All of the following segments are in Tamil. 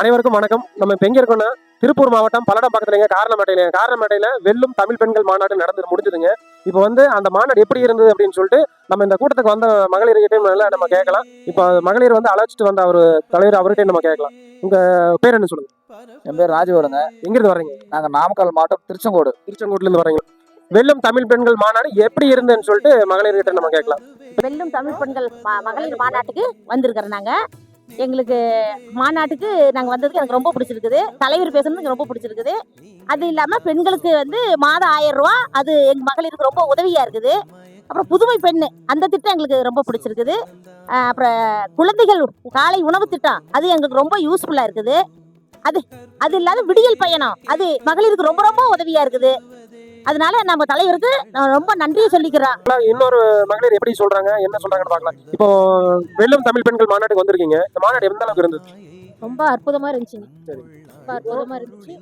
அனைவருக்கும் வணக்கம். நம்ம இப்போ எங்க இருக்கோம்னா திருப்பூர் மாவட்டம் பல்லடம் பக்கத்துலங்க காரணமேட்டையில காரணமேட்டையில வெல்லும் தமிழ் பெண்கள் மாநாடு நடந்து முடிஞ்சதுங்க. இப்போ வந்து அந்த மாநாடு எப்படி இருந்தது அப்படின்னு சொல்லிட்டு நம்ம இந்த கூட்டத்துக்கு வந்த மகளிர்கிட்டையும் நல்லா நம்ம கேட்கலாம். இப்போ மகளிர் வந்து அழைச்சிட்டு வந்த அவர் தலைவர் அவர்கிட்ட நம்ம கேட்கலாம். உங்க பேர் என்ன சொல்லுங்க? என் பேர் ராஜவேலுங்க. எங்கிருந்து வர்றீங்க? நாங்கள் நாமக்கல் மாவட்டம் திருச்செங்கோடு. திருச்செங்கோட்டுல இருந்து வர்றீங்க. வெல்லும் தமிழ் பெண்கள் மாநாடு எப்படி இருந்ததுன்னு சொல்லிட்டு மகளிர்கிட்ட நம்ம கேட்கலாம். வெல்லும் தமிழ் பெண்கள் மகளிர் மாநாட்டுக்கு வந்திருக்கிறோம் நாங்க. எங்களுக்கு மாநாட்டுக்கு நாங்கள் வந்ததுக்கு எனக்கு ரொம்ப பிடிச்சிருக்குது. தலைவர் பேசுனது எனக்கு ரொம்ப பிடிச்சிருக்குது. அது இல்லாமல் பெண்களுக்கு வந்து மாதம் ஆயிரம் ரூபா அது எங்கள் மகளிருக்கு ரொம்ப உதவியாக இருக்குது. அப்புறம் புதுமை பெண் அந்த திட்டம் எங்களுக்கு ரொம்ப பிடிச்சிருக்குது. அப்புறம் குழந்தைகள் காலை உணவு திட்டம் அது எங்களுக்கு ரொம்ப யூஸ்ஃபுல்லாக இருக்குது. அது அது இல்லாத விடியல் பயணம் அது மகளிருக்கு ரொம்ப ரொம்ப உதவியாக இருக்குது. அதனால நம்ம தலைவருக்கு நான் ரொம்ப நன்றியை சொல்லிக்கிறோம் இன்னொரு மகளிர் எப்படி சொல்றாங்க என்ன சொல்றாங்கன்னு பார்க்கலாம். இப்போ வெல்லும் தமிழ் பெண்கள் மாநாட்டுக்கு வந்திருக்கீங்க. இந்த மாநாடு எந்த அளவுக்கு இருந்தது? ரொம்ப அற்புதமா இருந்துச்சுங்க சரி. ரொம்ப அற்புதமா இருந்துச்சு.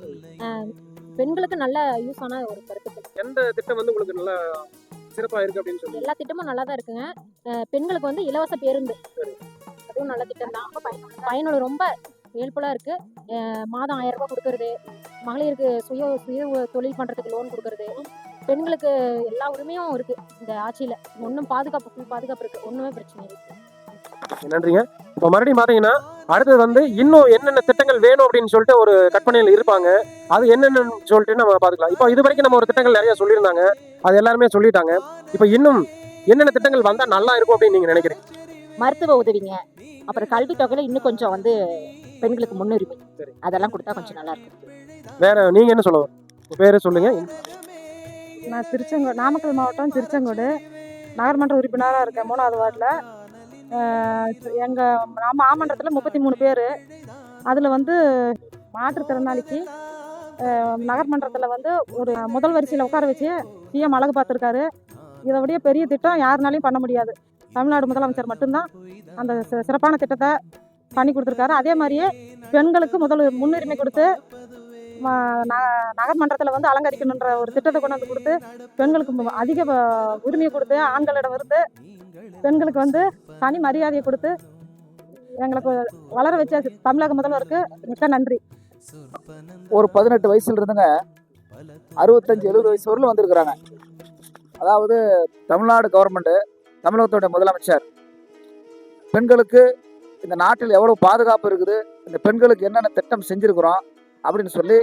பெண்களுக்கு நல்ல யூஸ் ஆன ஒரு கருத்துக்கள். எந்த திட்டம் வந்து உங்களுக்கு நல்லா சிறப்பா இருக்கு அப்படின்னு சொல்லி எல்லா திட்டமும் நல்லா தான் இருக்குங்க பெண்களுக்கு வந்து இலவச பேருந்து. அதுவும் நல்ல திட்டம் தான் பயனுள்ள ரொம்ப ஹெல்ப்ஃபுல்லாக இருக்கு. மாதம் ஆயிரம் ரூபாய் கொடுக்கறது. மகளிருக்கு சுய சுய தொழில் பண்றதுக்கு லோன் கொடுக்கறது. பெண்களுக்கு எல்லா உரிமையும் இருக்கு இந்த ஆட்சியில. ஒன்றும் பாதுகாப்பு full பாதுகாப்பு இருக்கு. ஒண்ணுமே பிரச்சனை இல்லை. நன்றிங்க. இப்போ மறுபடியும் பாத்தீங்கன்னா அடுத்தது வந்து இன்னும் என்னென்ன திட்டங்கள் வேணும் அப்படின்னு சொல்லிட்டு ஒரு கற்பனையில் இருப்பாங்க. அது என்னென்னு சொல்லிட்டு நம்ம பார்த்துக்கலாம் இப்போ இது வரைக்கும் நம்ம ஒரு திட்டங்கள் நிறைய சொல்லியிருந்தாங்க. அது எல்லாருமே சொல்லிட்டாங்க. இப்போ இன்னும் என்னென்ன திட்டங்கள் வந்தா நல்லா இருக்கும் அப்படின்னு நீங்க நினைக்கிறீங்க? மருத்துவ உதவிங்க. அப்புறம் கல்வி தொகையில இன்னும் கொஞ்சம் வந்து பெண்களுக்கு முன்னுரிமை. அதெல்லாம் கொடுத்தா கொஞ்சம் நல்லா இருக்கும். வேற நீங்க என்ன சொல்லுவோம் உங்க பேரு சொல்லுங்க. நான் திருச்செங்கோடு நாமக்கல் மாவட்டம் திருச்செங்கோடு. நகர்மன்ற உறுப்பினராக இருக்கேன் மூணாவது வார்டில். எங்கள் நம்ம மாமன்றத்தில் முப்பத்தி மூணு பேர். அதில் வந்து மாற்றுத்திறனாளிக்கு நகர்மன்றத்தில் வந்து ஒரு முதல் வரிசையில் உட்கார வச்சு சிஎம் அழகு பார்த்துருக்காரு. இதை விட பெரிய திட்டம் யாருனாலையும் பண்ண முடியாது. தமிழ்நாடு முதலமைச்சர் மட்டும்தான் அந்த சிறப்பான திட்டத்தை பண்ணி கொடுத்துருக்காரு. அதே மாதிரியே பெண்களுக்கு முதல் முன்னுரிமை கொடுத்து நகர்மன்றத்தில் வந்து அலங்கரிக்கணுன்ற ஒரு திட்டத்தை கொண்டு வந்து கொடுத்து பெண்களுக்கு அதிக உரிமையை கொடுத்து ஆண்களிடம் இருந்து பெண்களுக்கு வந்து தனி மரியாதையை கொடுத்து எங்களுக்கு வளர வச்ச தமிழக முதல்வருக்கு மிக்க நன்றி. ஒரு பதினெட்டு வயசுல இருந்துங்க அறுபத்தஞ்சு எழுபது வயசு வரலும் வந்திருக்கிறாங்க. அதாவது தமிழ்நாடு கவர்மெண்ட்டு தமிழகத்தோட முதலமைச்சர். பெண்களுக்கு இந்த நாட்டில் எவ்வளோ பாதுகாப்பு இருக்குது இந்த பெண்களுக்கு என்னென்ன திட்டம் செஞ்சுருக்குறோம் அப்படின்னு சொல்லி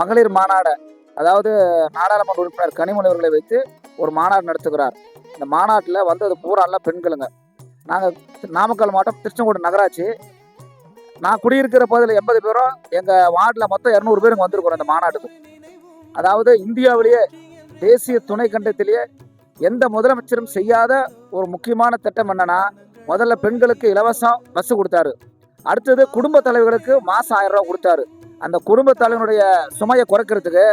மகளிர் மாநாடை அதாவது நாடாளுமன்ற உறுப்பினர் கனிமொழி அவர்களை வைத்து ஒரு மாநாடு நடத்துகிறார். இந்த மாநாட்டில் வந்தது பூராலாம் பெண்களுங்க. நாங்கள் நாமக்கல் மாவட்டம் திருச்செங்கோடு நகராட்சி. நான் குடியிருக்கிற பகுதியில் எண்பது பேரும் எங்கள் வார்டில் மொத்தம் இரநூறு பேருங்க வந்திருக்கிறோம் இந்த மாநாட்டுக்கு. அதாவது இந்தியாவிலேயே தேசிய துணை கண்டத்திலேயே எந்த முதலமைச்சரும் செய்யாத ஒரு முக்கியமான திட்டம் என்னன்னா முதல்ல பெண்களுக்கு இலவசம் பஸ் கொடுத்தாரு. அடுத்தது குடும்ப தலைவர்களுக்கு மாதம் ஆயிரம் ரூபா கொடுத்தாரு. அந்த குடும்ப தலைவனுடைய சுமையை குறைக்கிறதுக்கு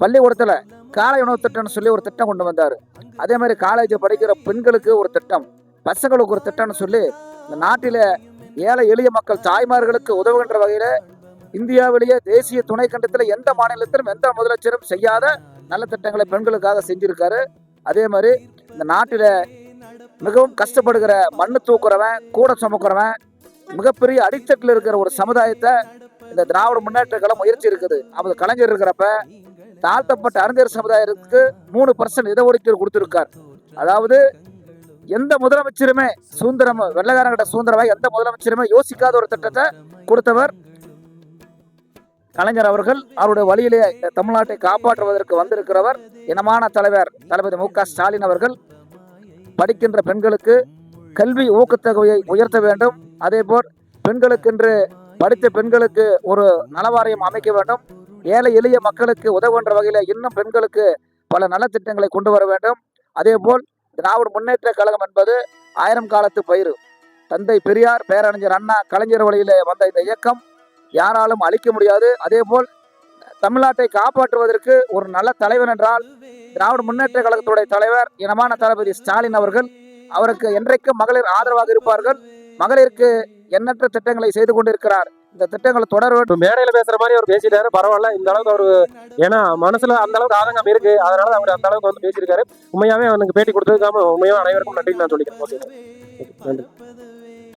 பள்ளிக்கூடத்தில் காலை உணவு திட்டம்னு சொல்லி ஒரு திட்டம் கொண்டு வந்தார். அதே மாதிரி காலேஜ் படிக்கிற பெண்களுக்கு ஒரு திட்டம் பசங்களுக்கு ஒரு திட்டம்னு சொல்லி இந்த நாட்டில் ஏழை எளிய மக்கள் தாய்மார்களுக்கு உதவுகின்ற வகையில் இந்தியாவிலேயே தேசிய துணை கண்டத்தில் எந்த மாநிலத்திலும் எந்த முதலமைச்சரும் செய்யாத நல்ல திட்டங்களை பெண்களுக்காக செஞ்சிருக்காரு. அதே மாதிரி இந்த நாட்டில் மிகவும் கஷ்டப்படுகிற மண்ணு தூக்குறவன் கூட சுமக்கிறவன் மிகப்பெரிய அடித்தட்டில் இருக்கிற ஒரு சமுதாயத்தை இந்த திராவிட முன்னேற்ற கழகம் முயற்சி இருக்குது. அவர் கலைஞர் இருக்கிறப்ப தாழ்த்தப்பட்ட அறிஞர் சமுதாயத்துக்கு மூணு பர்சன்ட் இடஒதுக்கீடு கொடுத்துருக்கார். அதாவது எந்த முதலமைச்சருமே சுதந்திரம் வெள்ளக்காரங்கிட்ட சுதந்திரமாக எந்த முதலமைச்சருமே யோசிக்காத ஒரு திட்டத்தை கொடுத்தவர் கலைஞர் அவர்கள். அவருடைய வழியிலே தமிழ்நாட்டை காப்பாற்றுவதற்கு வந்திருக்கிறவர் இனமான தலைவர் தளபதி மு க ஸ்டாலின் அவர்கள். படிக்கின்ற பெண்களுக்கு கல்வி ஊக்கத்தொகையை உயர்த்த வேண்டும். அதேபோல் பெண்களுக்கென்று படித்த பெண்களுக்கு ஒரு நலவாரியம் அமைக்க வேண்டும். ஏழை எளிய மக்களுக்கு உதவுகின்ற வகையில் இன்னும் பெண்களுக்கு பல நலத்திட்டங்களை கொண்டு வர வேண்டும். அதேபோல் திராவிட முன்னேற்ற கழகம் என்பது ஆயிரம் காலத்து பயிர் தந்தை பெரியார் பேரறிஞர் அண்ணா கலைஞர் வழியிலே வந்த இந்த இயக்கம் யாராலும் அழிக்க முடியாது. அதேபோல் தமிழ்நாட்டை காப்பாற்றுவதற்கு ஒரு நல்ல தலைவர் என்றால் திராவிட முன்னேற்ற கழகத்துடைய தலைவர் இனமான தளபதி ஸ்டாலின் அவர்கள். அவருக்கு என்றைக்கும் மகளிர் ஆதரவாக இருப்பார்கள். மகளிருக்கு எண்ணற்ற திட்டங்களை செய்து கொண்டிருக்கிறார். இந்த திட்டங்களை தொடர வேண்டும். மேடையில பேசுற மாதிரி அவர் பேசிட்டாரு. பரவாயில்ல இந்த அளவுக்கு அவரு ஏன்னா மனசுல அந்த அளவுக்கு ஆதங்கம் இருக்கு. அதனால அவர் அந்த அளவுக்கு வந்து பேசியிருக்காரு. உண்மையாவே அவனுக்கு பேட்டி கொடுத்ததுக்காம உண்மையாவே அனைவருக்கும் நன்றி நான் சொல்லிக்கிறேன். ஓகே. நன்றி.